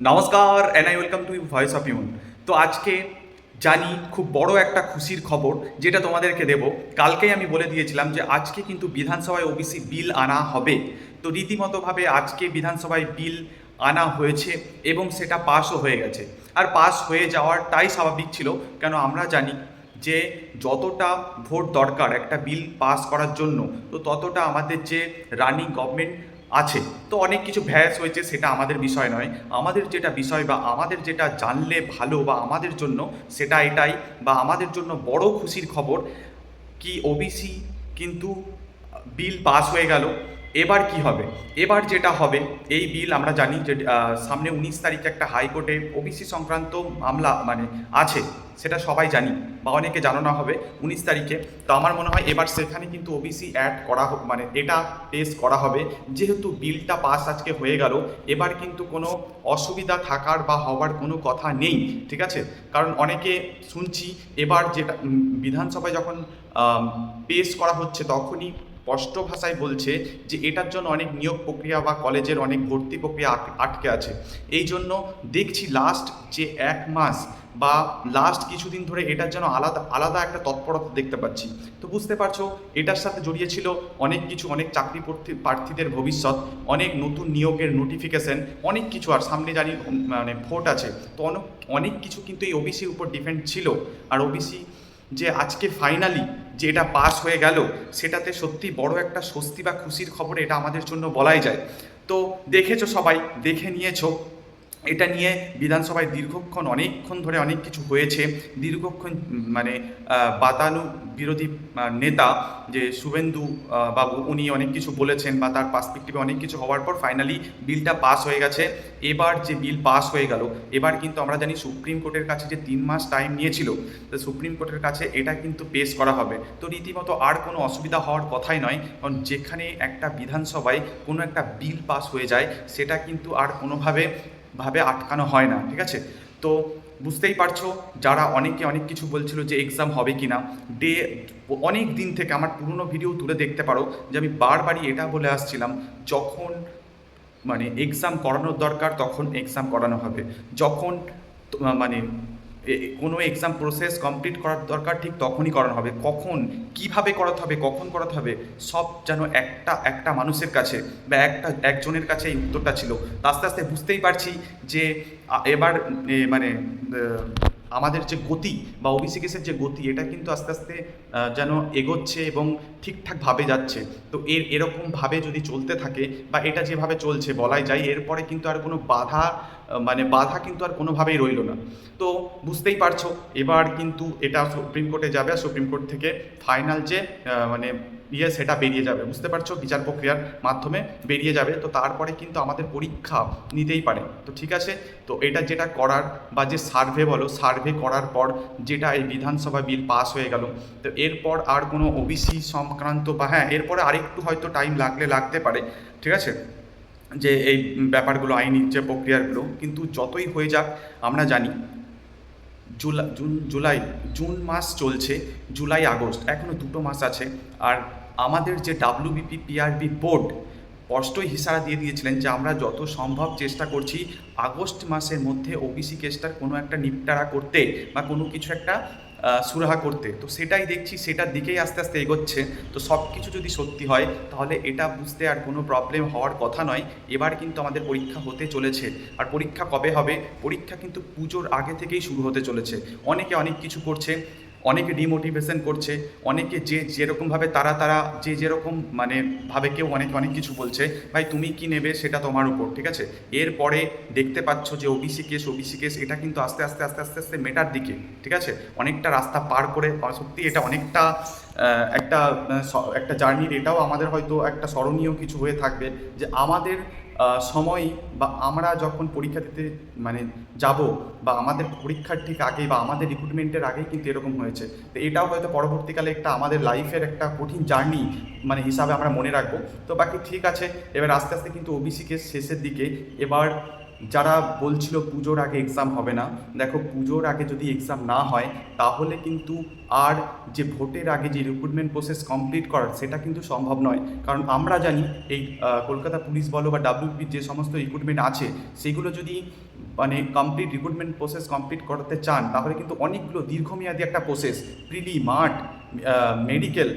নমস্কার and I welcome to voice of Yoon তো আজকে জানি খুব বড় একটা খুশির খবর যেটা তোমাদেরকে দেব। কালকেই আমি বলে দিয়েছিলাম যে আজকে কিন্তু বিধানসভায় ওবিসি বিল আনা হবে। তো রীতিমতোভাবে আজকে বিধানসভায় বিল আনা হয়েছে এবং সেটা পাসও হয়ে গেছে। আর পাস হয়ে যাওয়ারটাই স্বাভাবিক ছিল, কেন আমরা জানি যে যতটা ভোট দরকার একটা বিল পাস করার জন্য, তো ততটা আমাদের যে রানিং গভর্নমেন্ট আছে। তো অনেক কিছু ভ্যাস হয়েছে, সেটা আমাদের বিষয় নয়। আমাদের যেটা বিষয় বা আমাদের যেটা জানলে ভালো বা আমাদের জন্য সেটা এটাই বা আমাদের জন্য বড় খুশির খবর, কি ওবিসি কিন্তু বিল পাস হয়ে গেল। এবার কি হবে? এবার যেটা হবে, এই বিল আমরা জানি যে সামনে উনিশ তারিখে একটা হাইকোর্টে ওবিসি সংক্রান্ত মামলা মানে আছে, সেটা সবাই জানি বা অনেকে জানানো হবে, উনিশ তারিখে। তো আমার মনে হয় এবার সেখানে কিন্তু ওবিসি অ্যাড করা হোক মানে এটা পেশ করা হবে। যেহেতু বিলটা পাস আজকে হয়ে গেল, এবার কিন্তু কোনো অসুবিধা থাকার বা হওয়ার কোনো কথা নেই, ঠিক আছে? কারণ অনেকে শুনছি, এবার যেটা বিধানসভায় যখন পেশ করা হচ্ছে তখনই স্পষ্ট ভাষায় বলছে যে এটার জন্য অনেক নিয়োগ প্রক্রিয়া বা কলেজের অনেক ভর্তি প্রক্রিয়া আটকে আছে। এই জন্য দেখছি লাস্ট যে এক মাস বা লাস্ট কিছুদিন ধরে এটার জন্য আলাদা আলাদা একটা তৎপরতা দেখতে পাচ্ছি। তো বুঝতে পারছ, এটার সাথে জড়িয়ে ছিল অনেক কিছু, অনেক চাকরি প্রার্থী- প্রার্থীদের ভবিষ্যৎ, অনেক নতুন নিয়োগের নোটিফিকেশন অনেক কিছু আর সামনে জানি মানে ভোট আছে। তো অনেক অনেক কিছু কিন্তু এই ওবিসির উপর ডিপেন্ড ছিল। আর ওবিসি যে আজকে ফাইনালি যে এটা পাস হয়ে গেল, সেটাতে সত্যি বড় একটা স্বস্তি বা খুশির খবর এটা আমাদের জন্য বলাই যায়। তো দেখেছ সবাই, দেখে নিয়েছো। এটা নিয়ে বিধানসভায় দীর্ঘক্ষণ, অনেকক্ষণ ধরে অনেক কিছু হয়েছে। দীর্ঘক্ষণ মানে বাতানু বিরোধী নেতা যে শুভেন্দু বাবু, উনি অনেক কিছু বলেছেন বা তার পার্সপেক্টিভে অনেক কিছু হওয়ার পর ফাইনালি বিলটা পাস হয়ে গেছে। এবার যে বিল পাস হয়ে গেল, এবার কিন্তু আমরা জানি সুপ্রিম কোর্টের কাছে যে তিন মাস টাইম নিয়েছিল, তো সুপ্রিম কোর্টের কাছে এটা কিন্তু পেশ করা হবে। তো রীতিমতো আর কোনো অসুবিধা হওয়ার কথাই নয়, কারণ যেখানে একটা বিধানসভায় কোনো একটা বিল পাস হয়ে যায়, সেটা কিন্তু আর কোনোভাবে ভাবে আটকানো হয় না, ঠিক আছে? তো বুঝতেই পারছ, যারা অনেকে অনেক কিছু বলছিল যে এক্সাম হবে কি না ডে, অনেক দিন থেকে আমার পুরনো ভিডিও তুলে দেখতে পারো যে আমি বারবারই এটা বলে আসছিলাম, যখন মানে এক্সাম করানোর দরকার তখন এক্সাম করানো হবে। যখন মানে কোনো এক্সাম প্রসেস কমপ্লিট করার দরকার ঠিক তখনই করানো হবে। কখন, কীভাবে করাতে হবে, কখন করাতে হবে, সব যেন একটা একটা মানুষের কাছে বা একটা, একজনের কাছে এই উত্তরটা ছিল। আস্তে আস্তে বুঝতেই পারছি যে এবার মানে আমাদের যে গতি বা ওবিসি কেসের যে গতি, এটা কিন্তু আস্তে আস্তে যেন এগোচ্ছে এবং ঠিকঠাকভাবে যাচ্ছে। তো এর এরকমভাবে যদি চলতে থাকে বা এটা যেভাবে চলছে বলাই যায়, এরপরে কিন্তু আর কোনো বাধা মানে বাধা কিন্তু আর কোনোভাবেই রইল না। তো বুঝতেই পারছ, এবার কিন্তু এটা সুপ্রিম কোর্টে যাবে আর সুপ্রিম কোর্ট থেকে ফাইনাল যে মানে ইয়ে সেটা বেরিয়ে যাবে। বুঝতে পারছ? বিচার প্রক্রিয়ার মাধ্যমে বেরিয়ে যাবে। তো তারপরে কিন্তু আমাদের পরীক্ষা নিতেই পারে। তো ঠিক আছে? তো এটা যেটা করার বা যে সার্ভে বলো, সার্ভে করার পর যেটা এই বিধানসভা বিল পাস হয়ে গেল, তো এরপর আর কোনো ওবিসি সংক্রান্ত বা হ্যাঁ এরপরে আরেকটু হয়তো টাইম লাগলে, লাগতে পারে। ঠিক আছে? যে এই ব্যাপারগুলো, আইনি যে প্রক্রিয়াগুলো, কিন্তু যতই হয়ে যাক, আমরা জানি জুলাই জুন জুলাই, জুন মাস চলছে, জুলাই, আগস্ট এখনও দুটো মাস আছে। আর আমাদের যে ডাব্লিউবিপি পিআরবি বোর্ড স্পষ্টই হিসারা দিয়ে দিয়েছিলেন যে আমরা যত সম্ভব চেষ্টা করছি আগস্ট মাসের মধ্যে ওবিসি কেসটার কোনো একটা নিপটারা করতে বা কোনো কিছু একটা সুরাহা করতে। তো সেটাই দেখছি, সেটার দিকেই আস্তে আস্তে এগোচ্ছে। তো সব কিছু যদি সত্যি হয়, তাহলে এটা বুঝতে আর কোনো প্রবলেম হওয়ার কথা নয়। এবার কিন্তু আমাদের পরীক্ষা হতে চলেছে। আর পরীক্ষা কবে হবে? পরীক্ষা কিন্তু পুজোর আগে থেকেই শুরু হতে চলেছে। অনেকে অনেক কিছু করছে। অনেকে ডিমোটিভেশন করছে, অনেকে যে যেরকমভাবে তারা তারা যে যেরকম মানে ভাবে কেউ অনেকে অনেক কিছু বলছে, ভাই, তুমি কি নেবে সেটা তোমার উপর, ঠিক আছে? এরপরে দেখতে পাচ্ছ যে ওবিসি কেস ওবিসি কেস এটা কিন্তু আস্তে আস্তে আস্তে আস্তে আস্তে মেটার দিকে, ঠিক আছে? অনেকটা রাস্তা পার করে সত্যি এটা অনেকটা একটা একটা জার্নির এটাও আমাদের হয়তো একটা স্মরণীয় কিছু হয়ে থাকবে যে আমাদের সময় বা আমরা যখন পরীক্ষা দিতে মানে যাব বা আমাদের পরীক্ষার ঠিক আগে বা আমাদের রিক্রুটমেন্টের আগেই কিন্তু এরকম হয়েছে। তো এটাও হয়তো পরবর্তীকালে একটা আমাদের লাইফের একটা কঠিন জার্নি মানে হিসাবে আমরা মনে রাখব। তো বাকি ঠিক আছে, এবার আস্তে আস্তে কিন্তু ওবিসিকে শেষের দিকে এবার যারা বলছিল পুজোর আগে এক্সাম হবে না, দেখো পুজোর আগে যদি এক্সাম না হয়, তাহলে কিন্তু আর যে ভোটের আগে যে রিক্রুটমেন্ট প্রসেস কমপ্লিট করার, সেটা কিন্তু সম্ভব নয়। কারণ আমরা জানি এই কলকাতা পুলিশ বলো বা ডাব্লিউপির যে সমস্ত রিক্রুটমেন্ট আছে, সেগুলো যদি মানে কমপ্লিট রিক্রুটমেন্ট প্রসেস কমপ্লিট করতে চান, তাহলে কিন্তু অনেকগুলো দীর্ঘমেয়াদী একটা প্রসেস প্রিলি মাঠ মেডিকেল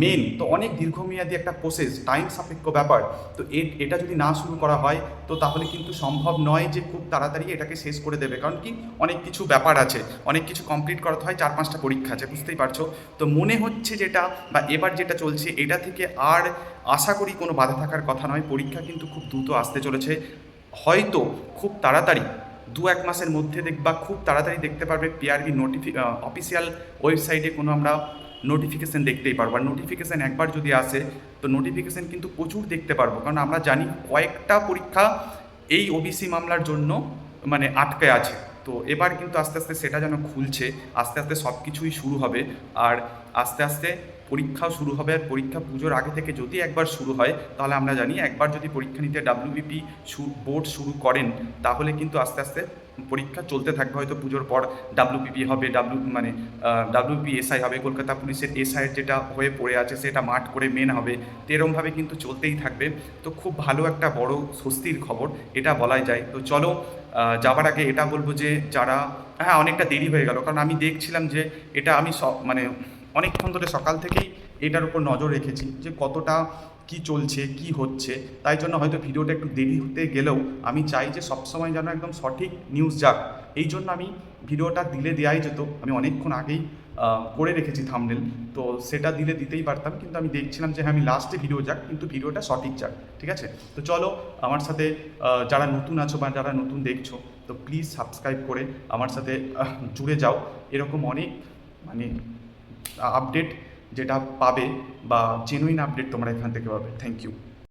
মেন তো অনেক দীর্ঘমেয়াদী একটা প্রসেস টাইম সাপেক্ষ ব্যাপার। তো এটা যদি না শুরু করা হয়, তো তাহলে কিন্তু সম্ভব নয় যে খুব তাড়াতাড়ি এটাকে শেষ করে দেবে। কারণ কি? অনেক কিছু ব্যাপার আছে। অনেক কিছু কমপ্লিট করাতে হয়, চার পাঁচটা পরীক্ষা আছে, বুঝতেই পারছ? তো মনে হচ্ছে যেটা, বা এবার যেটা চলছে, এটা থেকে আর আশা করি কোনো বাধা থাকার কথা নয়। পরীক্ষা কিন্তু খুব দ্রুত আসতে চলেছে। হয়তো খুব তাড়াতাড়ি, দু এক মাসের মধ্যে দেখবা, খুব তাড়াতাড়ি দেখতে পারবে পিআরবি নোটিফি অফিসিয়াল ওয়েবসাইটে কোনো আমরা নোটিফিকেশান দেখতেই পারব। আর নোটিফিকেশান একবার যদি আসে, তো নোটিফিকেশান কিন্তু প্রচুর দেখতে পারব। কারণ আমরা জানি কয়েকটা পরীক্ষা এই ওবিসি মামলার জন্য মানে আটকে আছে। তো এবার কিন্তু আস্তে আস্তে সেটা যেন খুলছে, আস্তে আস্তে সব কিছুই শুরু হবে। আর আস্তে আস্তে পরীক্ষাও শুরু হবে। আর পরীক্ষা পুজোর আগে থেকে যদি একবার শুরু হয়, তাহলে আমরা জানি একবার যদি পরীক্ষা নিতে ডাব্লিউবিপি বোর্ড শুরু করেন, তাহলে কিন্তু আস্তে আস্তে পরীক্ষা চলতে থাকবে, হয়তো পুজোর পর ডাব্লিউপিপি হবে ডাব্লিউ মানে ডাব্লিউপি এসআই হবে, কলকাতা পুলিশের এসআইয়ের যেটা হয়ে পড়ে আছে, সেটা মাঠ করে মেন হবে। তো এরমভাবে কিন্তু চলতেই থাকবে। তো খুব ভালো একটা বড় স্বস্তির খবর, এটা বলাই যায়। তো চলো যাবার আগে এটা বলব যে যারা হ্যাঁ অনেকটা দেরি হয়ে গেল, কারণ আমি দেখছিলাম যে এটা আমি মানে অনেকক্ষণ ধরে সকাল থেকেই এটার উপর নজর রেখেছি যে কতটা কি চলছে, কি হচ্ছে, তাই জন্য হয়তো ভিডিওটা একটু দেরি হতে গেলেও আমি চাই যে সবসময় যেন একদম সঠিক নিউজ যাক। এই জন্য আমি ভিডিওটা দিলে দেওয়াই যেত। আমি অনেকক্ষণ আগেই করে রেখেছি থামনেল তো সেটা দিলে দিতেই পারতাম, কিন্তু আমি দেখছিলাম যে হ্যাঁ আমি লাস্টে ভিডিও যাক, কিন্তু ভিডিওটা সঠিক যাক, ঠিক আছে? তো চলো, আমার সাথে যারা নতুন আছো বা যারা নতুন দেখছ, তো প্লিজ সাবস্ক্রাইব করে আমার সাথে জুড়ে যাও। এরকম অনেক মানে আপডেট যেটা পাবে বা জেনুইন আপডেট তোমরা এখান থেকে পাবে। Thank you